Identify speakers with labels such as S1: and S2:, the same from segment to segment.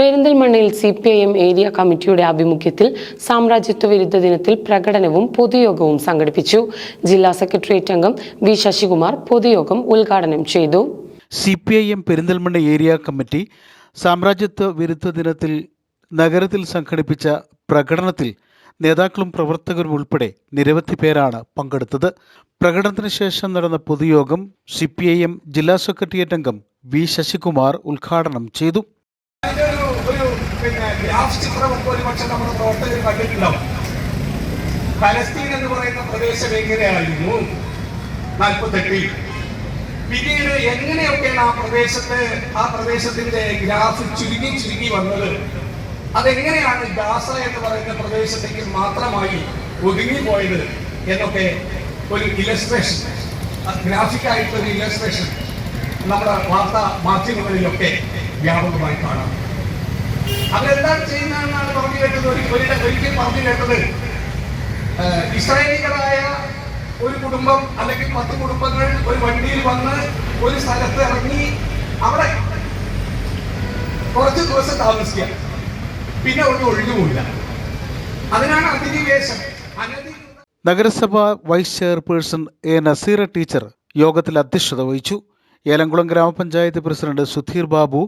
S1: പെരിന്തൽമണ്ണയിൽ C P I M area കമ്മിറ്റിയുടെ ആഭിമുഖ്യത്തിൽ സാമ്രാജ്യത്വ വിരുദ്ധ ദിനത്തിൽ പ്രകടനവും പൊതുയോഗവും സംഘടിപ്പിച്ചു. ജില്ലാ സെക്രട്ടേറിയറ്റ് അംഗം വി ശശികുമാർ പൊതുയോഗം ഉദ്ഘാടനം ചെയ്തു.
S2: C P I M Perinthalmanna area committee സാമ്രാജ്യത്വ വിരുദ്ധ ദിനത്തിൽ നഗരത്തിൽ സംഘടിപ്പിച്ച പ്രകടനത്തിൽ നേതാക്കളും പ്രവർത്തകരും ഉൾപ്പെടെ നിരവധി പേരാണ് പങ്കെടുത്തത്. പ്രകടനത്തിന് ശേഷം നടന്ന പൊതുയോഗം സി പി ഐ എം ജില്ലാ സെക്രട്ടേറിയറ്റ് അംഗം വി ശശികുമാർ ഉദ്ഘാടനം ചെയ്തു.
S3: പിന്നെ ഗ്രാഫ് ചിത്രമൊക്കെ ഒരുപക്ഷെ നമ്മുടെ പ്രവർത്തകർ കണ്ടിട്ടുണ്ടാവും. പലസ്തീൻ എന്ന് പറയുന്ന പ്രദേശം എങ്ങനെയായിരുന്നു? നാൽപ്പത്തെട്ടിൽ പിന്നീട് എങ്ങനെയൊക്കെയാണ് ആ പ്രദേശത്തെ ആ പ്രദേശത്തിന്റെ ഗ്രാഫ് ചുരുങ്ങി ചുരുങ്ങി വന്നത്? അതെങ്ങനെയാണ് ഗാസ എന്ന് പറയുന്ന പ്രദേശത്തേക്ക് മാത്രമായി ഒതുങ്ങിപ്പോയത് എന്നൊക്കെ ഒരു ഇലസ്ട്രേഷൻ ഗ്രാഫിക് ആയിട്ടുള്ള ഒരു ഇലസ്ട്രേഷൻ നമ്മുടെ വാർത്താ മാധ്യമങ്ങളിലൊക്കെ വ്യാപകമായി കാണാം. അവരെന്താണ് ചെയ്യുന്നതെന്നാണ് പറഞ്ഞു കേട്ടത്? ഒരിക്കൽ പറഞ്ഞു കേട്ടത്. ഇസ്രായേലികളായ ഒരു കുടുംബം അല്ലെങ്കിൽ പത്ത് കുടുംബങ്ങൾ ഒരു വണ്ടിയിൽ വന്ന് ഒരു സ്ഥലത്ത് ഇറങ്ങി അവിടെ കുറച്ച് ദിവസം താമസിക്കുക. പിന്നെ ഒന്നും ഒഴിഞ്ഞുപോയില്ല അതിനാണ് അധിനിവേശം.
S2: നഗരസഭ vice chairperson A Naseera teacher യോഗത്തിൽ അധ്യക്ഷത വഹിച്ചു. ഏലംകുളം ഗ്രാമപഞ്ചായത്ത് പ്രസിഡന്റ് സുധീർ ബാബു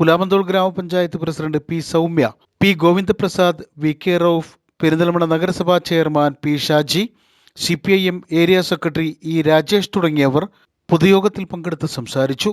S2: പുലാമന്തോൾ ഗ്രാമപഞ്ചായത്ത് president P Soumya P Govindaprasad V K Rauf Perinthalmanna നഗരസഭാ chairman P Shaji C area secretary E Rajesh തുടങ്ങിയവർ പൊതുയോഗത്തിൽ പങ്കെടുത്ത് സംസാരിച്ചു.